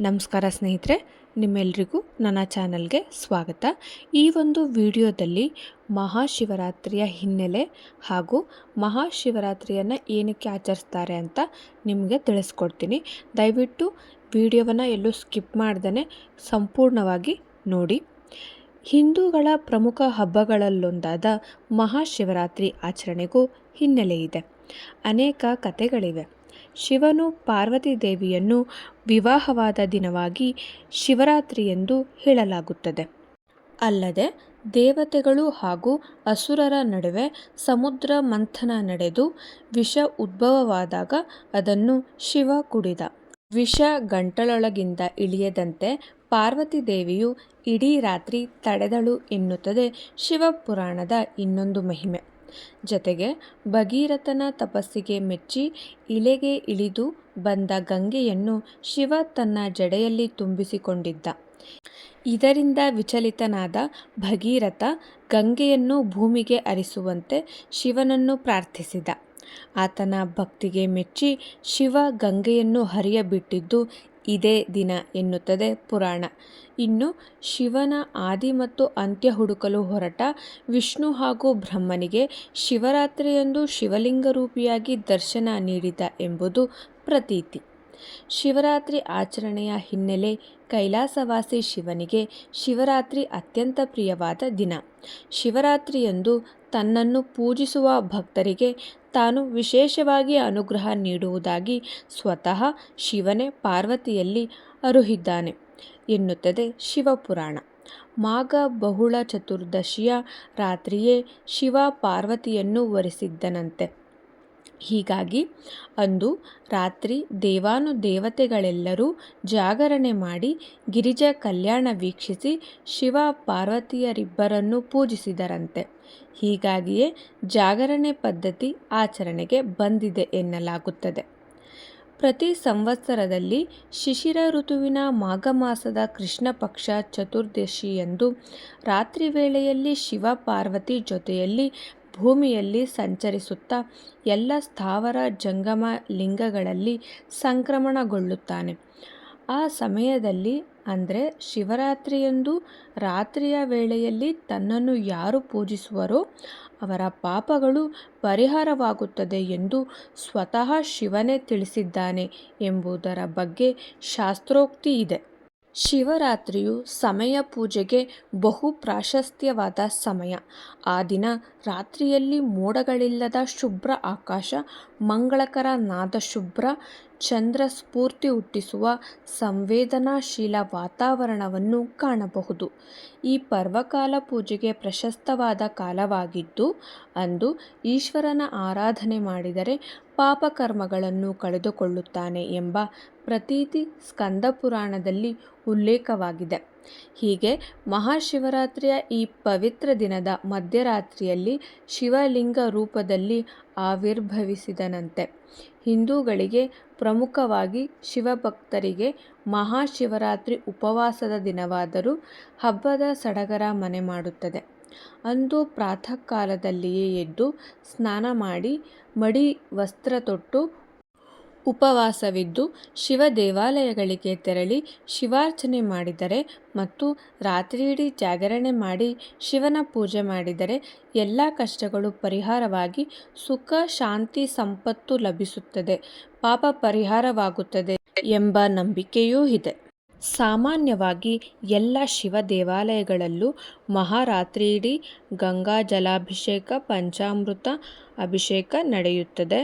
ನಮಸ್ಕಾರ ಸ್ನೇಹಿತರೆ, ನಿಮ್ಮೆಲ್ರಿಗೂ ನನ್ನ ಚಾನಲ್ಗೆ ಸ್ವಾಗತ. ಈ ಒಂದು ವಿಡಿಯೋದಲ್ಲಿ ಮಹಾಶಿವರಾತ್ರಿಯ ಹಿನ್ನೆಲೆ ಹಾಗೂ ಮಹಾಶಿವರಾತ್ರಿಯನ್ನು ಏನಕ್ಕೆ ಆಚರಿಸ್ತಾರೆ ಅಂತ ನಿಮಗೆ ತಿಳಿಸ್ಕೊಡ್ತೀನಿ. ದಯವಿಟ್ಟು ವಿಡಿಯೋವನ್ನು ಎಲ್ಲೂ ಸ್ಕಿಪ್ ಮಾಡ್ದೇ ಸಂಪೂರ್ಣವಾಗಿ ನೋಡಿ. ಹಿಂದೂಗಳ ಪ್ರಮುಖ ಹಬ್ಬಗಳಲ್ಲೊಂದಾದ ಮಹಾಶಿವರಾತ್ರಿ ಆಚರಣೆಗೂ ಹಿನ್ನೆಲೆ ಇದೆ. ಅನೇಕ ಕಥೆಗಳಿವೆ. ಶಿವನು ಪಾರ್ವತಿ ದೇವಿಯನ್ನು ವಿವಾಹವಾದ ದಿನವಾಗಿ ಶಿವರಾತ್ರಿ ಎಂದು ಹೇಳಲಾಗುತ್ತದೆ. ಅಲ್ಲದೆ ದೇವತೆಗಳು ಹಾಗೂ ಅಸುರರ ನಡುವೆ ಸಮುದ್ರ ಮಂಥನ ನಡೆದು ವಿಷ ಉದ್ಭವವಾದಾಗ ಅದನ್ನು ಶಿವ ಕುಡಿದ. ವಿಷ ಗಂಟಲೊಳಗಿಂದ ಇಳಿಯದಂತೆ ಪಾರ್ವತಿ ದೇವಿಯು ಇಡೀ ರಾತ್ರಿ ತಡೆದಳು ಎನ್ನುತ್ತದೆ ಶಿವಪುರಾಣದ ಇನ್ನೊಂದು ಮಹಿಮೆ. ಜತೆಗೆ ಭಗೀರಥನ ತಪಸ್ಸಿಗೆ ಮೆಚ್ಚಿ ಇಳೆಗೆ ಇಳಿದು ಬಂದ ಗಂಗೆಯನ್ನು ಶಿವ ತನ್ನ ಜಡೆಯಲ್ಲಿ ತುಂಬಿಸಿಕೊಂಡಿದ್ದ. ಇದರಿಂದ ವಿಚಲಿತನಾದ ಭಗೀರಥ ಗಂಗೆಯನ್ನು ಭೂಮಿಗೆ ಅರಿಸುವಂತೆ ಶಿವನನ್ನು ಪ್ರಾರ್ಥಿಸಿದ. ಆತನ ಭಕ್ತಿಗೆ ಮೆಚ್ಚಿ ಶಿವ ಗಂಗೆಯನ್ನು ಹರಿಯಬಿಟ್ಟಿದ್ದು ಇದೇ ದಿನ ಎನ್ನುತ್ತದೆ ಪುರಾಣ. ಇನ್ನು ಶಿವನ ಆದಿ ಮತ್ತು ಅಂತ್ಯ ಹುಡುಕಲು ಹೊರಟ ವಿಷ್ಣು ಹಾಗೂ ಬ್ರಹ್ಮನಿಗೆ ಶಿವರಾತ್ರಿಯಂದು ಶಿವಲಿಂಗ ರೂಪಿಯಾಗಿ ದರ್ಶನ ನೀಡಿದ ಎಂಬುದು ಪ್ರತೀತಿ. ಶಿವರಾತ್ರಿ ಆಚರಣೆಯ ಹಿನ್ನೆಲೆ ಕೈಲಾಸವಾಸಿ ಶಿವನಿಗೆ ಶಿವರಾತ್ರಿ ಅತ್ಯಂತ ಪ್ರಿಯವಾದ ದಿನ. ಶಿವರಾತ್ರಿಯಂದು ತನ್ನನ್ನು ಪೂಜಿಸುವ ಭಕ್ತರಿಗೆ ತಾನು ವಿಶೇಷವಾಗಿ ಅನುಗ್ರಹ ನೀಡುವುದಾಗಿ ಸ್ವತಃ ಶಿವನೇ ಪಾರ್ವತಿಯಲ್ಲಿ ಅರುಹಿದ್ದಾನೆ ಎನ್ನುತ್ತದೆ ಶಿವಪುರಾಣ. ಮಾಘ ಬಹುಳ ಚತುರ್ದಶಿಯ ರಾತ್ರಿಯೇ ಶಿವ ಪಾರ್ವತಿಯನ್ನು ವರಿಸಿದ್ದನಂತೆ. ಹೀಗಾಗಿ ಅಂದು ರಾತ್ರಿ ದೇವಾನುದೇವತೆಗಳೆಲ್ಲರೂ ಜಾಗರಣೆ ಮಾಡಿ ಗಿರಿಜಾ ಕಲ್ಯಾಣ ವೀಕ್ಷಿಸಿ ಶಿವ ಪಾರ್ವತಿಯರಿಬ್ಬರನ್ನು ಪೂಜಿಸಿದರಂತೆ. ಹೀಗಾಗಿಯೇ ಜಾಗರಣೆ ಪದ್ಧತಿ ಆಚರಣೆಗೆ ಬಂದಿದೆ ಎನ್ನಲಾಗುತ್ತದೆ. ಪ್ರತಿ ಸಂವತ್ಸರದಲ್ಲಿ ಶಿಶಿರ ಋತುವಿನ ಮಾಘ ಮಾಸದ ಕೃಷ್ಣ ಪಕ್ಷ ಚತುರ್ದಶಿಯಂದು ರಾತ್ರಿ ವೇಳೆಯಲ್ಲಿ ಶಿವ ಪಾರ್ವತಿ ಜೊತೆಯಲ್ಲಿ ಭೂಮಿಯಲ್ಲಿ ಸಂಚರಿಸುತ್ತಾ ಎಲ್ಲ ಸ್ಥಾವರ ಜಂಗಮ ಲಿಂಗಗಳಲ್ಲಿ ಸಂಕ್ರಮಣಗೊಳ್ಳುತ್ತಾನೆ. ಆ ಸಮಯದಲ್ಲಿ ಅಂದರೆ ಶಿವರಾತ್ರಿಯಂದು ರಾತ್ರಿಯ ವೇಳೆಯಲ್ಲಿ ತನ್ನನ್ನು ಯಾರು ಪೂಜಿಸುವರೋ ಅವರ ಪಾಪಗಳು ಪರಿಹಾರವಾಗುತ್ತದೆ ಎಂದು ಸ್ವತಃ ಶಿವನೇ ತಿಳಿಸಿದ್ದಾನೆ ಎಂಬುದರ ಬಗ್ಗೆ ಶಾಸ್ತ್ರೋಕ್ತಿ ಇದೆ. ಶಿವರಾತ್ರಿಯು ಸಮಯ ಪೂಜೆಗೆ ಬಹು ಪ್ರಾಶಸ್ತ್ಯವಾದ ಸಮಯ. ಆ ದಿನ ರಾತ್ರಿಯಲ್ಲಿ ಮೋಡಗಳಿಲ್ಲದ ಶುಭ್ರ ಆಕಾಶ, ಮಂಗಳಕರ ನಾದ ಶುಭ್ರ ಚಂದ್ರ ಸ್ಫೂರ್ತಿ ಹುಟ್ಟಿಸುವ ಸಂವೇದನಾಶೀಲ ವಾತಾವರಣವನ್ನು ಕಾಣಬಹುದು. ಈ ಪರ್ವಕಾಲ ಪೂಜೆಗೆ ಪ್ರಶಸ್ತವಾದ ಕಾಲವಾಗಿದ್ದು, ಅಂದು ಈಶ್ವರನ ಆರಾಧನೆ ಮಾಡಿದರೆ ಪಾಪಕರ್ಮಗಳನ್ನು ಕಳೆದುಕೊಳ್ಳುತ್ತಾನೆ ಎಂಬ ಪ್ರತೀತಿ ಸ್ಕಂದ ಪುರಾಣದಲ್ಲಿ ಉಲ್ಲೇಖವಾಗಿದೆ. ಹೀಗೆ ಮಹಾಶಿವರಾತ್ರಿಯ ಈ ಪವಿತ್ರ ದಿನದ ಮಧ್ಯರಾತ್ರಿಯಲ್ಲಿ ಶಿವಲಿಂಗ ರೂಪದಲ್ಲಿ ಆವಿರ್ಭವಿಸಿದನಂತೆ. ಹಿಂದೂಗಳಿಗೆ ಪ್ರಮುಖವಾಗಿ ಶಿವಭಕ್ತರಿಗೆ ಮಹಾಶಿವರಾತ್ರಿ ಉಪವಾಸದ ದಿನವಾದರೂ ಹಬ್ಬದ ಸಡಗರ ಮನೆ ಮಾಡುತ್ತದೆ. ಅಂದು ಪ್ರಾತಃ ಕಾಲದಲ್ಲಿಯೇ ಎದ್ದು ಸ್ನಾನ ಮಾಡಿ ಮಡಿ, ವಸ್ತ್ರ ತೊಟ್ಟು ಉಪವಾಸವಿದ್ದು ಶಿವ ದೇವಾಲಯಗಳಿಗೆ ತೆರಳಿ ಶಿವಾರ್ಚನೆ ಮಾಡಿದರೆ ಮತ್ತು ರಾತ್ರಿಯಿಡೀ ಜಾಗರಣೆ ಮಾಡಿ ಶಿವನ ಪೂಜೆ ಮಾಡಿದರೆ ಎಲ್ಲ ಕಷ್ಟಗಳು ಪರಿಹಾರವಾಗಿ ಸುಖ, ಶಾಂತಿ, ಸಂಪತ್ತು ಲಭಿಸುತ್ತದೆ. ಪಾಪ ಪರಿಹಾರವಾಗುತ್ತದೆ ಎಂಬ ನಂಬಿಕೆಯೂ ಇದೆ. ಸಾಮಾನ್ಯವಾಗಿ ಎಲ್ಲ ಶಿವ ದೇವಾಲಯಗಳಲ್ಲೂ ಮಹಾರಾತ್ರಿಯಿಡೀ ಗಂಗಾ ಜಲಾಭಿಷೇಕ, ಪಂಚಾಮೃತ ಅಭಿಷೇಕ ನಡೆಯುತ್ತದೆ.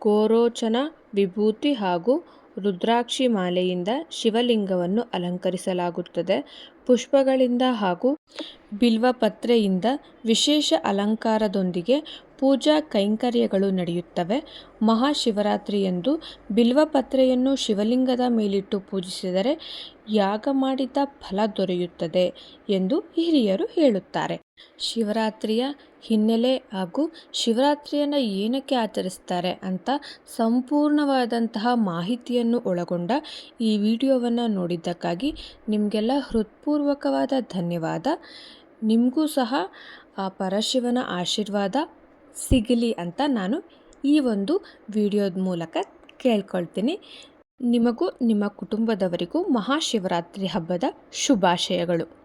ಗೋರೋಚನ ವಿಭೂತಿ ಹಾಗೂ ರುದ್ರಾಕ್ಷಿ ಮಾಲೆಯಿಂದ ಶಿವಲಿಂಗವನ್ನು ಅಲಂಕರಿಸಲಾಗುತ್ತದೆ. ಪುಷ್ಪಗಳಿಂದ ಹಾಗೂ ಬಿಲ್ವಪತ್ರೆಯಿಂದ ವಿಶೇಷ ಅಲಂಕಾರದೊಂದಿಗೆ ಪೂಜಾ ಕೈಂಕರ್ಯಗಳು ನಡೆಯುತ್ತವೆ. ಮಹಾಶಿವರಾತ್ರಿಯಂದು ಬಿಲ್ವಪತ್ರೆಯನ್ನು ಶಿವಲಿಂಗದ ಮೇಲಿಟ್ಟು ಪೂಜಿಸಿದರೆ ಯಾಗ ಮಾಡಿದ ಫಲ ದೊರೆಯುತ್ತದೆ ಎಂದು ಹಿರಿಯರು ಹೇಳುತ್ತಾರೆ. ಶಿವರಾತ್ರಿಯ ಹಿನ್ನೆಲೆ ಹಾಗೂ ಶಿವರಾತ್ರಿಯನ್ನು ಏನಕ್ಕೆ ಆಚರಿಸ್ತಾರೆ ಅಂತ ಸಂಪೂರ್ಣವಾದಂತಹ ಮಾಹಿತಿಯನ್ನು ಒಳಗೊಂಡ ಈ ವಿಡಿಯೋವನ್ನು ನೋಡಿದ್ದಕ್ಕಾಗಿ ನಿಮಗೆಲ್ಲ ಹೃತ್ಪೂರ್ವಕವಾದ ಧನ್ಯವಾದ. ನಿಮಗೂ ಸಹ ಆ ಪರಶಿವನ ಆಶೀರ್ವಾದ ಸಿಗಲಿ ಅಂತ ನಾನು ಈ ಒಂದು ವಿಡಿಯೋದ ಮೂಲಕ ಕೇಳ್ಕೊಳ್ತೀನಿ. ನಿಮಗೂ ನಿಮ್ಮ ಕುಟುಂಬದವರಿಗೂ ಮಹಾಶಿವರಾತ್ರಿ ಹಬ್ಬದ ಶುಭಾಶಯಗಳು.